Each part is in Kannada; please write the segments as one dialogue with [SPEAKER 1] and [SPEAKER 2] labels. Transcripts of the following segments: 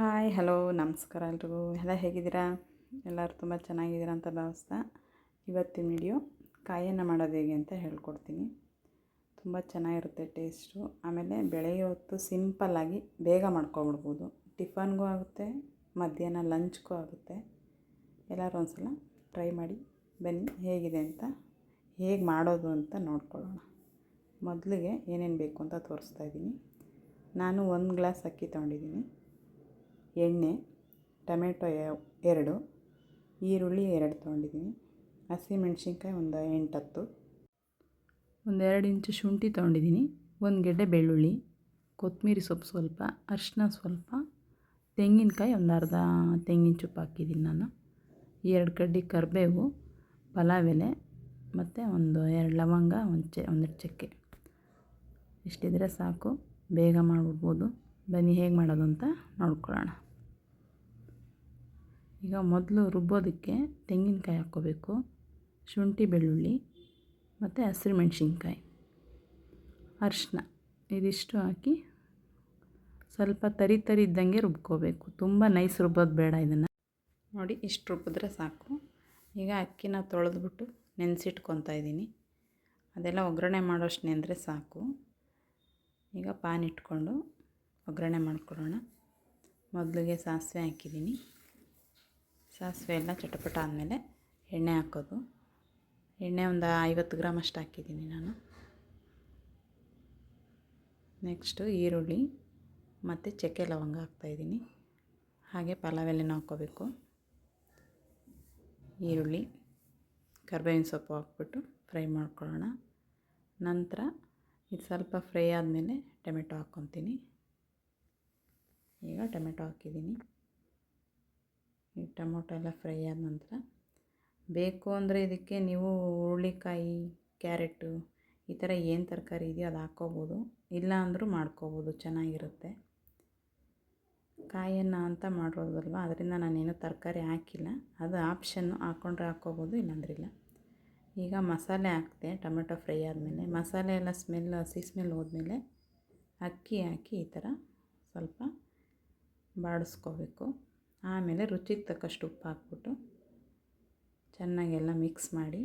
[SPEAKER 1] ಹಾಯ್, ಹಲೋ, ನಮಸ್ಕಾರ ಎಲ್ರಿಗೂ. ಎಲ್ಲ ಹೇಗಿದ್ದೀರಾ? ಎಲ್ಲರೂ ತುಂಬ ಚೆನ್ನಾಗಿದ್ದೀರಾ ಅಂತ ಭಾವಿಸ್ತಾ ಇವತ್ತಿನ ವಿಡಿಯೋ ಕಾಯನ್ನು ಮಾಡೋದು ಹೇಗೆ ಅಂತ ಹೇಳ್ಕೊಡ್ತೀನಿ. ತುಂಬ ಚೆನ್ನಾಗಿರುತ್ತೆ ಟೇಸ್ಟು. ಆಮೇಲೆ ಬೆಳಗ್ಗೆ ಹೊತ್ತು ಸಿಂಪಲ್ಲಾಗಿ ಬೇಗ ಮಾಡ್ಕೊಬಿಡ್ಬೋದು. ಟಿಫನ್ಗೂ ಆಗುತ್ತೆ, ಮಧ್ಯಾಹ್ನ ಲಂಚ್ಗೂ ಆಗುತ್ತೆ. ಎಲ್ಲರೂ ಒಂದು ಸಲ ಟ್ರೈ ಮಾಡಿ, ಬನ್ನಿ ಹೇಗಿದೆ ಅಂತ, ಹೇಗೆ ಮಾಡೋದು ಅಂತ ನೋಡ್ಕೊಳ್ಳೋಣ. ಮೊದಲಿಗೆ ಏನೇನು ಬೇಕು ಅಂತ ತೋರಿಸ್ತಾ ಇದ್ದೀನಿ. ನಾನು ಒಂದು ಗ್ಲಾಸ್ ಅಕ್ಕಿ ತೊಗೊಂಡಿದ್ದೀನಿ. ಎಣ್ಣೆ, ಟೊಮೆಟೊ ಎರಡು ಈರುಳ್ಳಿ ಎರಡು ತೊಗೊಂಡಿದ್ದೀನಿ. ಹಸಿಮೆಣ್ಸಿನ್ಕಾಯಿ ಒಂದು ಎಂಟತ್ತು. ಒಂದೆರಡು ಇಂಚು ಶುಂಠಿ ತೊಗೊಂಡಿದ್ದೀನಿ. ಒಂದು ಗೆಡ್ಡೆ ಬೆಳ್ಳುಳ್ಳಿ, ಕೊತ್ತಂಬರಿ ಸೊಪ್ಪು ಸ್ವಲ್ಪ, ಅರಿಶಿನ ಸ್ವಲ್ಪ, ತೆಂಗಿನಕಾಯಿ ಒಂದು ಅರ್ಧ ತೆಂಗಿನ ಚುಪ್ಪು ಹಾಕಿದ್ದೀನಿ ನಾನು. ಎರಡು ಕಡ್ಡಿ ಕರಿಬೇವು, ಪಲಾವ್ ಎಲೆ, ಮತ್ತು ಒಂದು ಎರಡು ಲವಂಗ, ಒಂದು ಚೆ, ಒಂದೆರಡು ಚಕ್ಕೆ. ಇಷ್ಟಿದ್ರೆ ಸಾಕು. ಬೇಗ ಮಾಡಿಬಿಡ್ಬೋದು. ಬನ್ನಿ ಹೇಗೆ ಮಾಡೋದು ಅಂತ ನೋಡ್ಕೊಳ್ಳೋಣ. ಈಗ ಮೊದಲು ರುಬ್ಬೋದಕ್ಕೆ ತೆಂಗಿನಕಾಯಿ ಹಾಕ್ಕೋಬೇಕು, ಶುಂಠಿ, ಬೆಳ್ಳುಳ್ಳಿ ಮತ್ತು ಹಸಿರು ಮೆಣಸಿನ್ಕಾಯಿ. ಅರಿಶಿನ ಇದಿಷ್ಟು ಹಾಕಿ ಸ್ವಲ್ಪ ತರಿ ತರಿ ಇದ್ದಂಗೆ ರುಬ್ಕೋಬೇಕು. ತುಂಬ ನೈಸ್ ರುಬ್ಬೋದು ಬೇಡ ಇದನ್ನು. ನೋಡಿ ಇಷ್ಟು ರುಬ್ಬಿದ್ರೆ ಸಾಕು. ಈಗ ಅಕ್ಕಿನ ತೊಳೆದ್ಬಿಟ್ಟು ನೆನೆಸಿಟ್ಕೊತಾ ಇದ್ದೀನಿ. ಅದೆಲ್ಲ ಒಗ್ಗರಣೆ ಮಾಡೋಷ್ಟು ನೆಂದರೆ ಸಾಕು. ಈಗ ಪಾನ್ ಇಟ್ಕೊಂಡು ಒಗ್ಗರಣೆ ಮಾಡ್ಕೊಳ್ಳೋಣ. ಮೊದಲಿಗೆ ಸಾಸಿವೆ ಹಾಕಿದ್ದೀನಿ. ಸಾಸಿವೆ ಎಲ್ಲ ಚಟಪಟ ಆದಮೇಲೆ ಎಣ್ಣೆ ಹಾಕೋದು. ಎಣ್ಣೆ ಒಂದು ಐವತ್ತು ಗ್ರಾಮ್ ಅಷ್ಟು ಹಾಕಿದ್ದೀನಿ ನಾನು. ನೆಕ್ಸ್ಟು ಈರುಳ್ಳಿ ಮತ್ತು ಚಕ್ಕೆ ಲವಂಗ ಹಾಕ್ತಾಯಿದ್ದೀನಿ ಹಾಗೆ ಪಲಾವ್ ಎಲೆನೂ ಹಾಕ್ಕೋಬೇಕು. ಈರುಳ್ಳಿ, ಕರ್ಬೇವಿನ ಸೊಪ್ಪು ಹಾಕ್ಬಿಟ್ಟು ಫ್ರೈ ಮಾಡ್ಕೊಳ್ಳೋಣ. ನಂತರ ಇದು ಸ್ವಲ್ಪ ಫ್ರೈ ಆದಮೇಲೆ ಟೊಮೆಟೊ ಹಾಕ್ಕೊತೀನಿ. ಈಗ ಟೊಮೆಟೊ ಹಾಕಿದ್ದೀನಿ. ಈ ಟೊಮೊಟೊ ಎಲ್ಲ ಫ್ರೈ ಆದ ನಂತರ ಬೇಕು ಅಂದರೆ ಇದಕ್ಕೆ ನೀವು ಹುರುಳಿಕಾಯಿ, ಕ್ಯಾರೆಟು ಈ ಥರ ಏನು ತರಕಾರಿ ಇದೆಯೋ ಅದು ಹಾಕ್ಕೋಬೋದು. ಇಲ್ಲ ಅಂದರೂ ಮಾಡ್ಕೋಬೋದು, ಚೆನ್ನಾಗಿರುತ್ತೆ. ಕಾಯನ್ನು ಅಂತ ಮಾಡಿರೋದಲ್ವ? ಅದರಿಂದ ನಾನೇನು ತರಕಾರಿ ಹಾಕಿಲ್ಲ. ಅದು ಆಪ್ಷನ್ನು ಹಾಕ್ಕೊಂಡ್ರೆ ಹಾಕ್ಕೋಬೋದು, ಇಲ್ಲಾಂದ್ರೆ ಇಲ್ಲ. ಈಗ ಮಸಾಲೆ ಹಾಕಿದೆ, ಟೊಮೆಟೊ ಫ್ರೈ ಆದಮೇಲೆ. ಮಸಾಲೆ ಎಲ್ಲ ಸ್ಮೆಲ್, ಹಸಿ ಸ್ಮೆಲ್ ಹೋದ್ಮೇಲೆ ಅಕ್ಕಿ ಹಾಕಿ ಈ ಥರ ಸ್ವಲ್ಪ ಬಾಡಿಸ್ಕೋಬೇಕು. ಆಮೇಲೆ ರುಚಿಗೆ ತಕ್ಕಷ್ಟು ಉಪ್ಪು ಹಾಕ್ಬಿಟ್ಟು ಚೆನ್ನಾಗೆಲ್ಲ ಮಿಕ್ಸ್ ಮಾಡಿ,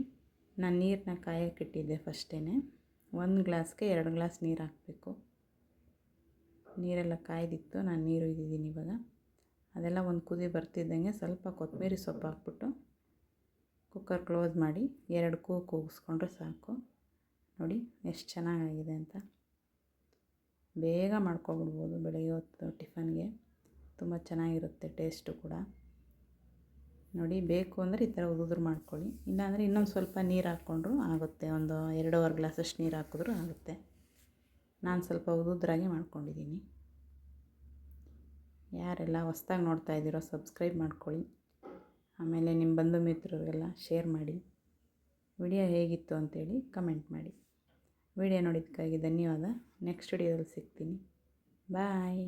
[SPEAKER 1] ನಾನು ನೀರನ್ನ ಕಾಯಕ್ಕೆ ಇಟ್ಟಿದ್ದೆ ಫಸ್ಟೇ ಒಂದು ಗ್ಲಾಸ್ಗೆ ಎರಡು ಗ್ಲಾಸ್ ನೀರು ಹಾಕಬೇಕು. ನೀರೆಲ್ಲ ಕಾಯ್ದಿತ್ತು, ನಾನು ನೀರು ಇದ್ದಿದ್ದೀನಿ ಇವಾಗ. ಅದೆಲ್ಲ ಒಂದು ಕುದಿ ಬರ್ತಿದ್ದಂಗೆ ಸ್ವಲ್ಪ ಕೊತ್ತಂಬರಿ ಸೊಪ್ಪು ಹಾಕ್ಬಿಟ್ಟು ಕುಕ್ಕರ್ ಕ್ಲೋಸ್ ಮಾಡಿ ಎರಡು ಕೂ ಕೂಗಿಸ್ಕೊಂಡ್ರೆ ಸಾಕು. ನೋಡಿ ಎಷ್ಟು ಚೆನ್ನಾಗಾಗಿದೆ ಅಂತ. ಬೇಗ ಮಾಡ್ಕೊಬಿಡ್ಬೋದು ಬೆಳಗ್ಗೆ ಹೊತ್ತು ಟಿಫನ್ಗೆ. ತುಂಬ ಚೆನ್ನಾಗಿರುತ್ತೆ ಟೇಸ್ಟು ಕೂಡ. ನೋಡಿ, ಬೇಕು ಅಂದರೆ ಈ ಥರ ಉದುದ್ರು ಮಾಡ್ಕೊಳ್ಳಿ. ಇಲ್ಲಾಂದರೆ ಇನ್ನೊಂದು ಸ್ವಲ್ಪ ನೀರು ಹಾಕ್ಕೊಂಡ್ರು ಆಗುತ್ತೆ. ಒಂದು ಎರಡೂವರೆ ಗ್ಲಾಸಷ್ಟು ನೀರು ಹಾಕಿದ್ರೂ ಆಗುತ್ತೆ. ನಾನು ಸ್ವಲ್ಪ ಉದುದ್ರಾಗೆ ಮಾಡ್ಕೊಂಡಿದ್ದೀನಿ. ಯಾರೆಲ್ಲ ಹೊಸ್ದಾಗಿ ನೋಡ್ತಾ ಇದ್ದೀರೋ ಸಬ್ಸ್ಕ್ರೈಬ್ ಮಾಡ್ಕೊಳ್ಳಿ. ಆಮೇಲೆ ನಿಮ್ಮ ಬಂಧು ಮಿತ್ರರಿಗೆಲ್ಲ ಶೇರ್ ಮಾಡಿ. ವಿಡಿಯೋ ಹೇಗಿತ್ತು ಅಂತೇಳಿ ಕಮೆಂಟ್ ಮಾಡಿ. ವಿಡಿಯೋ ನೋಡಿದ್ದಕ್ಕಾಗಿ ಧನ್ಯವಾದ. ನೆಕ್ಸ್ಟ್ ವಿಡಿಯೋದಲ್ಲಿ ಸಿಗ್ತೀನಿ. ಬಾಯ್.